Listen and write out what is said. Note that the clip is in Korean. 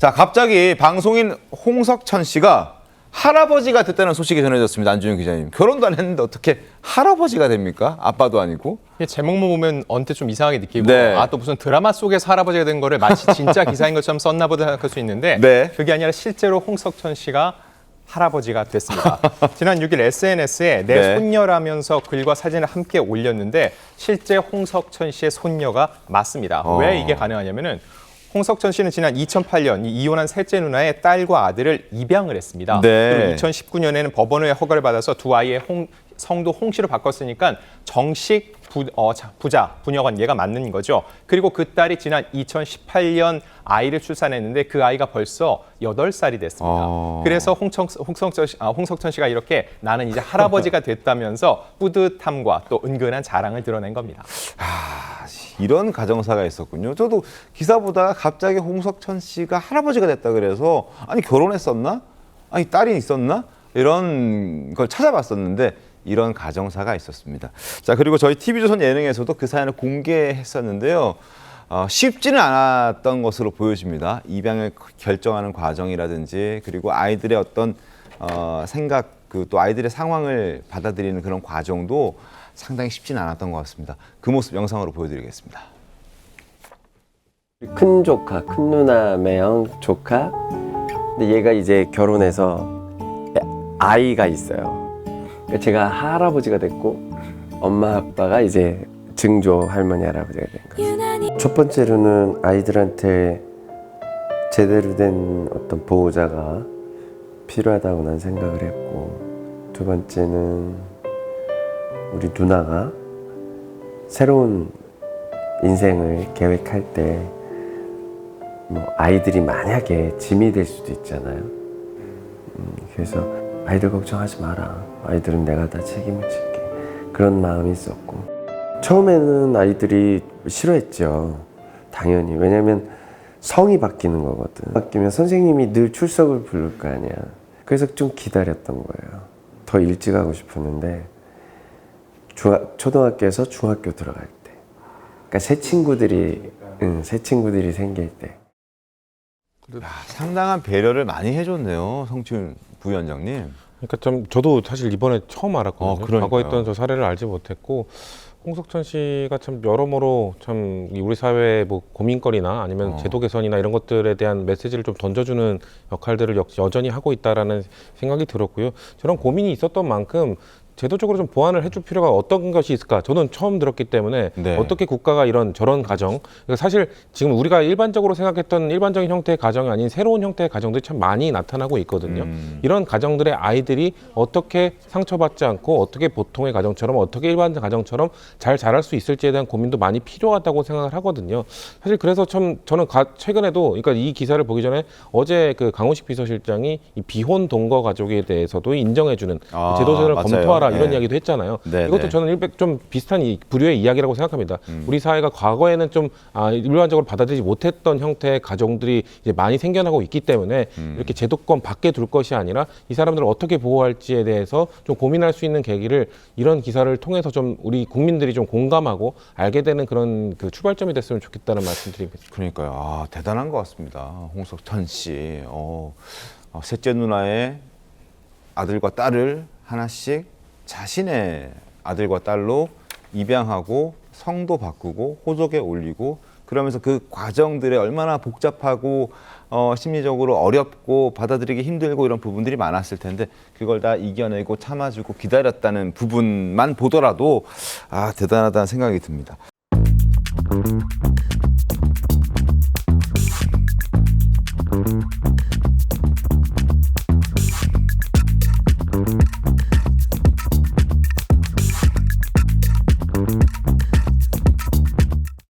자, 갑자기 방송인 홍석천 씨가 할아버지가 됐다는 소식이 전해졌습니다. 안준영 기자님. 결혼도 안 했는데 어떻게 할아버지가 됩니까? 아빠도 아니고. 제목만 보면 언뜻 좀 이상하게 느끼고 네. 아또 무슨 드라마 속에서 할아버지가 된 거를 마치 진짜 기사인 것처럼 썼나 보다 생각할 수 있는데 네. 그게 아니라 실제로 홍석천 씨가 할아버지가 됐습니다. 지난 6일 SNS에 내 네. 손녀라면서 글과 사진을 함께 올렸는데 실제 홍석천 씨의 손녀가 맞습니다. 어. 왜 이게 가능하냐면은 홍석천 씨는 지난 2008년 이 이혼한 셋째 누나의 딸과 아들을 입양을 했습니다. 네. 그리고 2019년에는 법원의 허가를 받아서 두 아이의 홍, 성도 홍 씨로 바꿨으니까 정식 부, 어, 자, 부자, 부녀가 얘가 맞는 거죠. 그리고 그 딸이 지난 2018년 아이를 출산했는데 그 아이가 벌써 8살이 됐습니다. 어. 그래서 홍청, 홍석천, 씨, 아, 홍석천 씨가 이렇게 나는 이제 할아버지가 됐다면서 뿌듯함과 또 은근한 자랑을 드러낸 겁니다. 이런 가정사가 있었군요. 저도 기사 보다가 갑자기 홍석천 씨가 할아버지가 됐다 그래서 아니 결혼했었나? 아니 딸이 있었나? 이런 걸 찾아봤었는데 이런 가정사가 있었습니다. 자 그리고 저희 TV조선 예능에서도 그 사연을 공개했었는데요. 어, 쉽지는 않았던 것으로 보여집니다. 입양을 결정하는 과정이라든지 그리고 아이들의 어떤 어, 생각 그 또 아이들의 상황을 받아들이는 그런 과정도 상당히 쉽지는 않았던 것 같습니다. 그 모습 영상으로 보여드리겠습니다. 큰 조카, 큰 누나 매형 조카. 근데 얘가 이제 결혼해서 아이가 있어요. 그러니까 제가 할아버지가 됐고 엄마 아빠가 이제 증조 할머니 할아버지가 된 거예요. 첫 번째로는 아이들한테 제대로 된 어떤 보호자가 필요하다고 난 생각을 했고 두 번째는 우리 누나가 새로운 인생을 계획할 때 뭐 아이들이 만약에 짐이 될 수도 있잖아요. 음, 그래서 아이들 걱정하지 마라. 아이들은 내가 다 책임을 질게. 그런 마음이 있었고 처음에는 아이들이 싫어했죠. 당연히 왜냐면 성이 바뀌는 거거든. 바뀌면 선생님이 늘 출석을 부를 거 아니야. 그래서 좀 기다렸던 거예요. 더 일찍 하고 싶었는데 중학, 초등학교에서 중학교 들어갈 때. 그러니까 새 친구들이 응, 새 친구들이 생길 때. 야, 상당한 배려를 많이 해줬네요, 성춘 부위원장님. 그러니까 좀 저도 사실 이번에 처음 어, 알았거든요. 그러니까요. 과거에 있던 저 사례를 알지 못했고 홍석천 씨가 참 여러모로 참이 우리 사회의 뭐 고민거리나 아니면 어. 제도 개선이나 이런 것들에 대한 메시지를 좀 던져주는 역할들을 역, 여전히 하고 있다라는 생각이 들었고요. 저런 고민이 있었던 만큼 제도적으로 좀 보완을 해줄 필요가 어떤 것이 있을까? 저는 처음 들었기 때문에 네. 어떻게 국가가 이런 저런 가정, 그러니까 사실 지금 우리가 일반적으로 생각했던 일반적인 형태의 가정이 아닌 새로운 형태의 가정들이 참 많이 나타나고 있거든요. 음. 이런 가정들의 아이들이 어떻게 상처받지 않고 어떻게 보통의 가정처럼 어떻게 일반 가정처럼 잘 자랄 수 있을지에 대한 고민도 많이 필요하다고 생각을 하거든요. 사실 그래서 참 저는 가- 최근에도 그러니까 이 기사를 보기 전에 어제 그 강훈식 비서실장이 이 비혼 동거 가족에 대해서도 인정해주는 아, 제도제를. 검토하라 이런 네. 이야기도 했잖아요. 네, 이것도 네. 저는 일백 좀 비슷한 이 부류의 이야기라고 생각합니다. 음. 우리 사회가 과거에는 좀 아, 일반적으로 받아들이지 못했던 형태의 가정들이 이제 많이 생겨나고 있기 때문에 음. 이렇게 제도권 밖에 둘 것이 아니라 이 사람들을 어떻게 보호할지에 대해서 좀 고민할 수 있는 계기를 이런 기사를 통해서 좀 우리 국민들이 좀 공감하고 알게 되는 그런 그 출발점이 됐으면 좋겠다는 말씀드리겠습니다. 그러니까요. 아, 대단한 것 같습니다. 홍석천 씨. 어, 어, 셋째 누나의 아들과 딸을 하나씩 자신의 아들과 딸로 입양하고 성도 바꾸고 호적에 올리고 그러면서 그 과정들에 얼마나 복잡하고 어, 심리적으로 어렵고 받아들이기 힘들고 이런 부분들이 많았을 텐데 그걸 다 이겨내고 참아주고 기다렸다는 부분만 보더라도 아 대단하다는 생각이 듭니다.